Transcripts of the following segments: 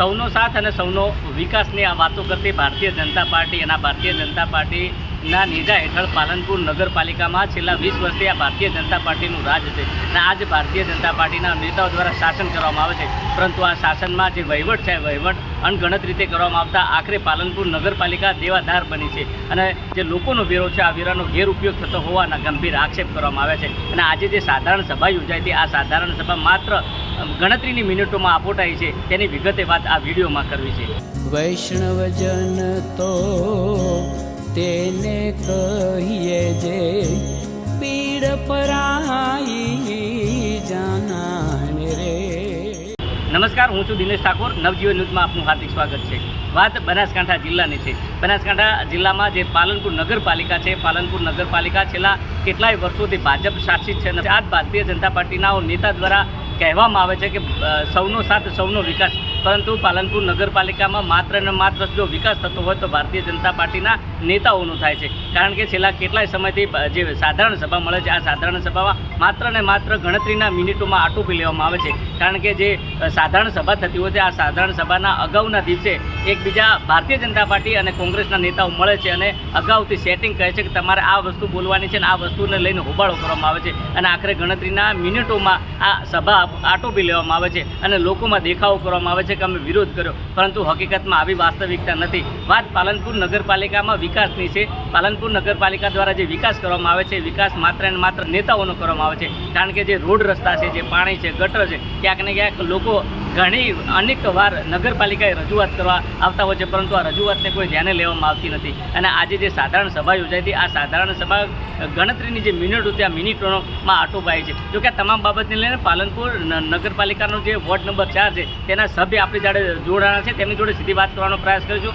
સૌનો સાથ અને સૌનો વિકાસની આ વાતો કરતી ભારતીય જનતા પાર્ટી અને ભારતીય જનતા પાર્ટીના નેજા હેઠળ પાલનપુર નગરપાલિકામાં છેલ્લા વીસ વર્ષથી આ ભારતીય જનતા પાર્ટીનું રાજ છે. અને આજ ભારતીય જનતા પાર્ટીના નેતાઓ દ્વારા શાસન કરવામાં આવે છે. પરંતુ આ શાસનમાં જે વહીવટ છે, વહીવટ અણગણત રીતે કરવામાં આવતા આખરે પાલનપુર નગરપાલિકા દેવાદાર બની છે. અને જે લોકોનો વેરો છે, આ વેરાનો ગેરઉપયોગ થતો હોવાના ગંભીર આક્ષેપ કરવામાં આવ્યા છે. અને આજે જે સાધારણ સભા યોજાઈ હતી, આ સાધારણ સભા માત્ર ગણતરીની મિનિટોમાં આપોટાઈ છે. તેની વિગતે વાત આ વિડીયોમાં કરવી છે. વૈષ્ણવજન તો તેને કહીએ જે નમસ્કાર, હું છું દિનેશ ઠાકોર. નવજીવન ન્યૂઝમાં આપનું હાર્દિક સ્વાગત છે. વાત બનાસકાંઠા જિલ્લાની છે. બનાસકાંઠા જિલ્લામાં જે પાલનપુર નગરપાલિકા છે, પાલનપુર નગરપાલિકા છેલ્લા કેટલાય વર્ષોથી ભાજપ શાસિત છે અને આ ભારતીય જનતા પાર્ટીના નેતા દ્વારા કહેવામાં આવે છે કે સૌનો સાથ, સૌનો વિકાસ. પરંતુ પાલનપુર નગરપાલિકામાં માત્ર ને માત્ર જો વિકાસ થતો હોય તો ભારતીય જનતા પાર્ટીના નેતાઓનો થાય છે. કારણ કે છેલ્લા કેટલાય સમયથી જે સાધારણ સભા મળે છે, આ સાધારણ સભામાં માત્ર ને માત્ર ગણતરીના મિનિટોમાં આટોપી લેવામાં આવે છે. કારણ કે જે સાધારણ સભા થતી હોય છે, આ સાધારણ સભાના અગાઉના દિવસે એકબીજા ભારતીય જનતા પાર્ટી અને કોંગ્રેસના નેતાઓ મળે છે અને અગાઉથી સેટિંગ કહે છે કે તમારે આ વસ્તુ બોલવાની છે અને આ વસ્તુને લઈને હોબાળો કરવામાં આવે છે અને આખરે ગણતરીના મિનિટોમાં આ સભા આટોપી લેવામાં આવે છે અને લોકોમાં દેખાવો કરવામાં આવે છે કે અમે વિરોધ કર્યો. પરંતુ હકીકતમાં આવી વાસ્તવિકતા નથી. વાત પાલનપુર નગરપાલિકામાં વિકાસની છે. પાલનપુર નગરપાલિકા દ્વારા જે વિકાસ કરવામાં આવે છે, વિકાસ માત્ર ને માત્ર નેતાઓનો કરવામાં આવે છે. કારણ કે જે રોડ રસ્તા છે, જે પાણી છે, ગટર છે, ક્યાંક ને ક્યાંક લોકો ઘણી અનેક વાર નગરપાલિકાએ રજૂઆત કરવા આવતા હોય છે, પરંતુ આ રજૂઆતને કોઈ ધ્યાને લેવામાં આવતી નથી. અને આજે જે સાધારણ સભા યોજાઈ હતી, આ સાધારણ સભા ગણતરીની જે મિનિટો આ મિનિટોમાં આટોપાય છે. જો કે આ તમામ બાબતને લઈને પાલનપુર નગરપાલિકાનો જે વોર્ડ નંબર ચાર છે, તેના સભ્ય આપણી જાડે જોડાણા છે. તેમની જોડે સીધી વાત કરવાનો પ્રયાસ કરીશું.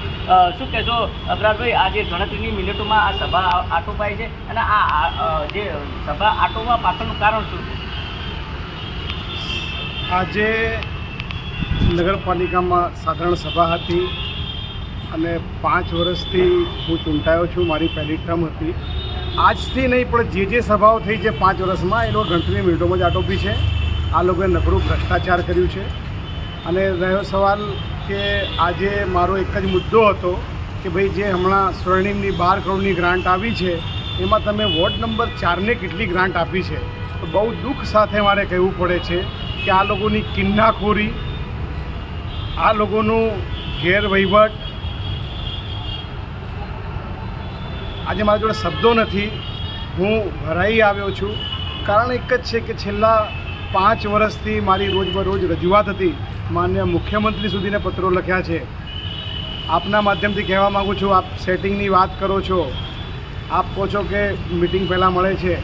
શું કહેશો અપરાધભાઈ આજે ગણતરીની ગણતરીની મિનિટોમાં આ સભા આ- આટોપાય છે અને આ જે સભા આટોવા પાછળનું કારણ શું છે? આજે નગરપાલિકામાં સાધારણ સભા હતી અને પાંચ વર્ષથી હું ચૂંટાયો છું, મારી પહેલી ટર્મ હતી. આજથી નહીં, પણ જે જે સભાઓ થઈ છે પાંચ વર્ષમાં એ લોકો ગણતરીની મિનિટોમાં જ આટોપી છે. આ લોકોએ નકરું ભ્રષ્ટાચાર કર્યું છે. અને રહ્યો સવાલ કે આજે મારો એક જ મુદ્દો હતો કે ભાઈ જે હમણાં સ્વર્ણિમની બાર કરોડની ગ્રાન્ટ આવી છે, એમાં તમે વોર્ડ નંબર ચારને કેટલી ગ્રાન્ટ આપી છે? તો બહુ દુઃખ સાથે મારે કહેવું પડે છે કે આ લોકોની કિન્નાખોરી, આ લોકોનું ગેરવહીવટ, આજે મારા જોડે શબ્દો નથી, હું ભરાઈ આવ્યો છું. કારણ એક જ છે કે છેલ્લા પાંચ વર્ષથી મારી રોજબરોજ રજૂઆત હતી, માન્ય મુખ્યમંત્રી સુધીને પત્રો લખ્યા છે. આપના માધ્યમથી કહેવા માગું છું, આપ સેટિંગની વાત કરો છો. આપ કહો છો કે મિટિંગ પહેલાં મળે છે.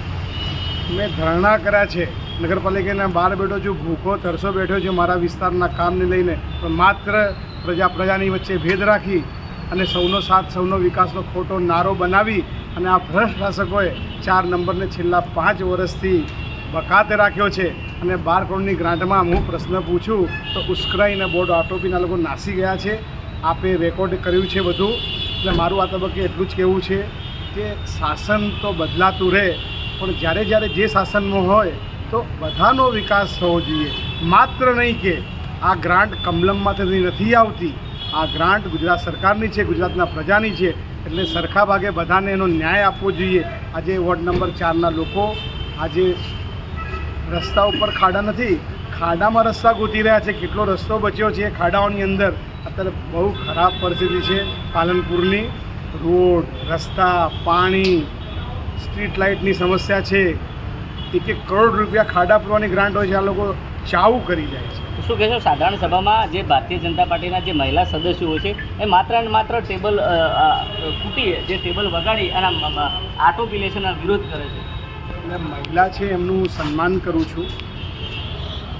મેં ધરણા કર્યા છે. નગરપાલિકાના બહાર બેઠો છું, ભૂખો તરસો બેઠો છું મારા વિસ્તારના કામને લઈને. પણ માત્ર પ્રજા પ્રજાની વચ્ચે ભેદ રાખી અને સૌનો સાથ, સૌનો વિકાસનો ખોટો નારો બનાવી અને આ ભ્રષ્ટ શાસકોએ ચાર નંબરને છેલ્લા પાંચ વર્ષથી બકાતે રાખ્યો છે. અને બાર કરોડની ગ્રાન્ટમાં હું પ્રશ્ન પૂછું તો ઉશ્કરાઈને બોર્ડ આટોપીના લોકો નાસી ગયા છે. આપે રેકોર્ડ કર્યું છે બધું. એટલે મારું આ તબક્કે એટલું જ કહેવું છે કે શાસન તો બદલાતું રહે, પણ જ્યારે જ્યારે જે શાસનમાં હોય તો બધાનો વિકાસ થવો જોઈએ. માત્ર નહીં કે આ ગ્રાન્ટ કમલમમાંથી નથી આવતી. આ ગ્રાન્ટ ગુજરાત સરકારની છે, ગુજરાતના પ્રજાની છે. એટલે સરખા ભાગે બધાને એનો ન્યાય આપવો જોઈએ. આજે વોર્ડ નંબર ચારના લોકો આજે રસ્તા ઉપર ખાડા નથી. ખાડામાં રસ્તા ગોતી રહ્યા છે. કેટલો રસ્તો બચ્યો છે ખાડાઓની અંદર. અત્યારે બહુ ખરાબ પરિસ્થિતિ છે પાલનપુરની. રોડ રસ્તા પાણી સ્ટ્રીટ લાઇટની સમસ્યા છે. એક એક કરોડ રૂપિયા ખાડા પૂરવાની ગ્રાન્ટ હોય છે આ લોકો ચાવું કરી જાય છે. શું કહેશો સાધારણ સભામાં જે ભારતીય જનતા પાર્ટીના જે મહિલા સદસ્યો હોય છે એ માત્ર ને માત્ર ટેબલ કૂટી જે ટેબલ વગાડી અને આટો અને વિરોધ કરે છે? એટલે મહિલા છે એમનું સન્માન કરું છું.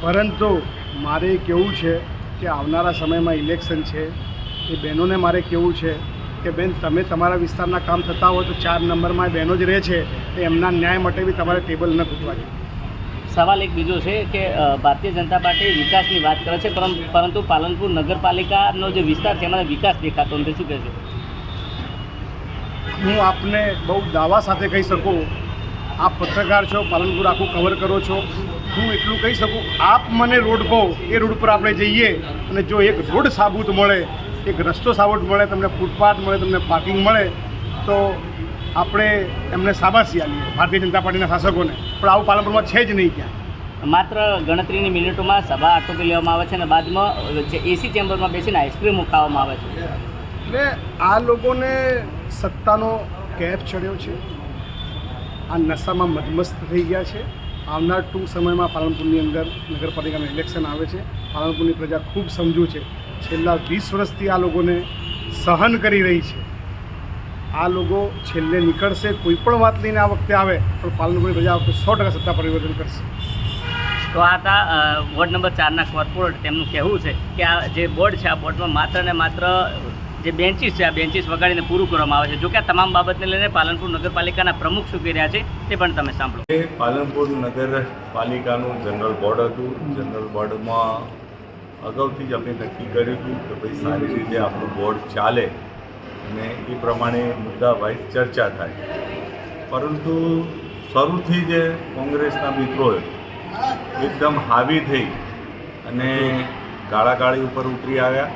પરંતુ મારે કેવું છે કે આવનારા સમયમાં ઇલેક્શન છે એ બહેનોને મારે કેવું છે કે બેન તમે તમારા વિસ્તારના કામ થતા હોય તો ચાર નંબરમાં બહેનો જ રહે છે તો એમના ન્યાય માટે બી તમારે ટેબલ ન ખૂટવા જોઈએ. સવાલ એક બીજો છે કે ભારતીય જનતા પાર્ટી વિકાસની વાત કરે છે પરં- પરંતુ પાલનપુર નગરપાલિકાનો જે વિસ્તાર છે એમાં વિકાસ દેખાતો નથી. શું છે? હું આપને બહુ દાવા સાથે કહી શકું આપ પત્રકાર છો પાલનપુર આખું કવર કરો છો. હું એટલું કહી શકું આપ મને રોડ કહો એ રોડ પર આપણે જઈએ અને જો એક રોડ સાબુત મળે એક રસ્તો સાબુત મળે તમને ફૂટપાથ મળે તમને પાર્કિંગ મળે તો આપણે એમને શાબાશી આપીએ ભારતીય જનતા પાર્ટીના શાસકોને. પણ આવું પાલનપુરમાં છે જ નહીં ક્યાં માત્ર ગણતરીની મિનિટોમાં સભા આટોપી લેવામાં આવે છે અને બાદમાં એસી ચેમ્બરમાં બેસીને આઈસ્ક્રીમ મુકાવવામાં આવે છે. એટલે આ લોકોને સત્તાનો કેપ ચડ્યો છે. આ નશામાં મધમસ્ત થઈ ગયા છે. આવનાર ટૂંક સમયમાં પાલનપુરની અંદર નગરપાલિકાનું ઇલેક્શન આવે છે. પાલનપુરની પ્રજા ખૂબ સમજુ છે. છેલ્લા વીસ વર્ષથી આ લોકોને સહન કરી રહી છે. આ લોકો છેલ્લે નીકળશે, કોઈ પણ વાત લઈને આ વખતે આવે, પણ પાલનપુરની પ્રજા આ વખતે સો ટકા સત્તા પરિવર્તન કરશે. તો આ હતા વોર્ડ નંબર ચારના કોર્પોરેટ. તેમનું કહેવું છે કે આ જે બોર્ડ છે, આ બોર્ડમાં માત્ર ને માત્ર જે બેન્ચીસ છે, આ બેન્ચીસ વગાડીને પૂરું કરવામાં આવે છે. જો કે આ તમામ બાબતને લઈને પાલનપુર નગરપાલિકાના પ્રમુખ શું કહી રહ્યા છે તે પણ તમે સાંભળો. પાલનપુર નગરપાલિકાનું જનરલ બોર્ડ હતું. જનરલ બોર્ડમાં અગાઉથી જ અમે નક્કી કર્યું હતું કે ભાઈ સારી રીતે આપણું બોર્ડ ચાલે અને એ પ્રમાણે મુદ્દા વાઇઝ ચર્ચા થાય. પરંતુ શરૂથી જે કોંગ્રેસના મિત્રોએ એકદમ હાવી થઈ અને ગાળાગાળી ઉપર ઉતરી આવ્યા.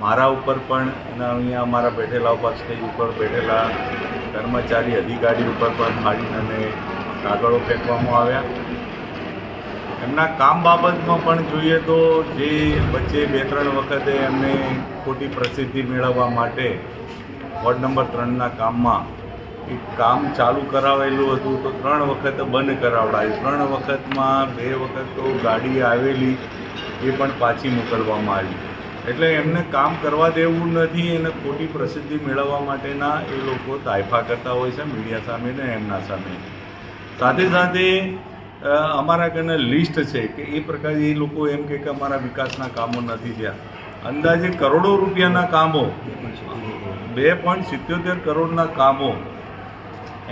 મારા ઉપર પણ અને અહીંયા અમારા બેઠેલા ઉપર સ્ટેજ ઉપર બેઠેલા કર્મચારી, અધિકારી ઉપર પણ ફાડીને અને કાગળો ફેંકવામાં આવ્યા. એમના કામ બાબતમાં પણ જોઈએ તો જે વચ્ચે બે ત્રણ વખતે એમને ખોટી પ્રસિદ્ધિ મેળવવા માટે વોર્ડ નંબર ત્રણના કામમાં એક કામ ચાલુ કરાવેલું હતું તો ત્રણ વખત બંધ કરાવડાયું. ત્રણ વખતમાં બે વખત તો ગાડી આવેલી એ પણ પાછી મોકલવામાં આવી. એટલે એમને કામ કરવા દેવું નથી, એને ખોટી પ્રસિદ્ધિ મેળવવા માટેના એ લોકો તાયફા કરતા હોય છે મીડિયા સામે ને એમના સામે. સાથે સાથે અમારા ઘરને લિસ્ટ છે કે એ પ્રકારે એ લોકો એમ કે અમારા વિકાસના કામો નથી થયા. અંદાજે કરોડો રૂપિયાના કામો, બે પોઈન્ટ સિત્યોતેર કરોડના કામો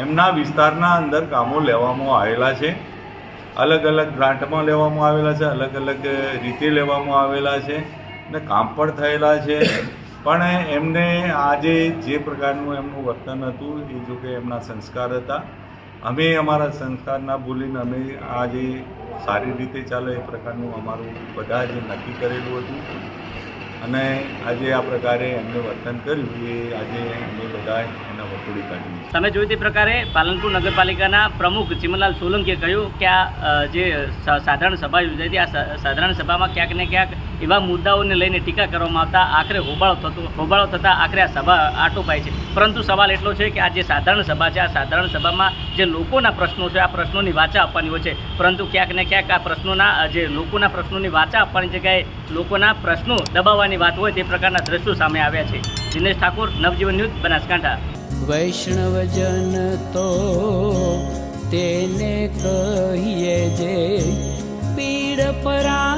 એમના વિસ્તારના અંદર કામો લેવામાં આવેલા છે. અલગ અલગ ગ્રાન્ટમાં લેવામાં આવેલા છે, અલગ અલગ રીતે લેવામાં આવેલા છે. ને કામ પણ થયેલા છે. પણ એમને આજે જે પ્રકારનું એમનું વર્તન હતું, એ જો કે એમના સંસ્કાર હતા. અમે અમારા સંસ્કાર ના ભૂલીને અમે આજે સારી રીતે ચાલે એ પ્રકારનું અમારું બધા જે નક્કી કરેલું હતું. અને આજે આ પ્રકારે એમને વર્તન કર્યું, એ આજે અમે બધા એના વખોડી કાઢ્યું તમે જોયું તે પ્રકારે પાલનપુર નગરપાલિકાના પ્રમુખ ચિમનલાલ સોલંકીએ કહ્યું કે આ જે સાધારણ સભા યોજાઈ હતી, આ સાધારણ સભામાં ક્યાંક ને ક્યાંક એવા મુદ્દાઓને લઈને ટીકા કરવામાં આવતા આખરે હોબાળો થતો હોબાળો થતાં આખરે આ સભા આટોપાય છે. પરંતુ સવાલ એટલો છે કે આ જે સાધારણ સભા છે, આ સાધારણ સભામાં જે લોકોના પ્રશ્નો છે, આ પ્રશ્નોની વાચા આપવાની હોય છે. પરંતુ ક્યાંક ને ક્યાંક આ પ્રશ્નોના જે લોકોના પ્રશ્નોની વાચા આપવાની જગ્યાએ લોકોના પ્રશ્નો દબાવવાની વાત હોય તે પ્રકારના દ્રશ્યો સામે આવ્યા છે. દિનેશ ઠાકોર, નવજીવન ન્યૂઝ, બનાસકાંઠા. વૈષ્ણવજન તો તેને કહીએ જે પીડ પરા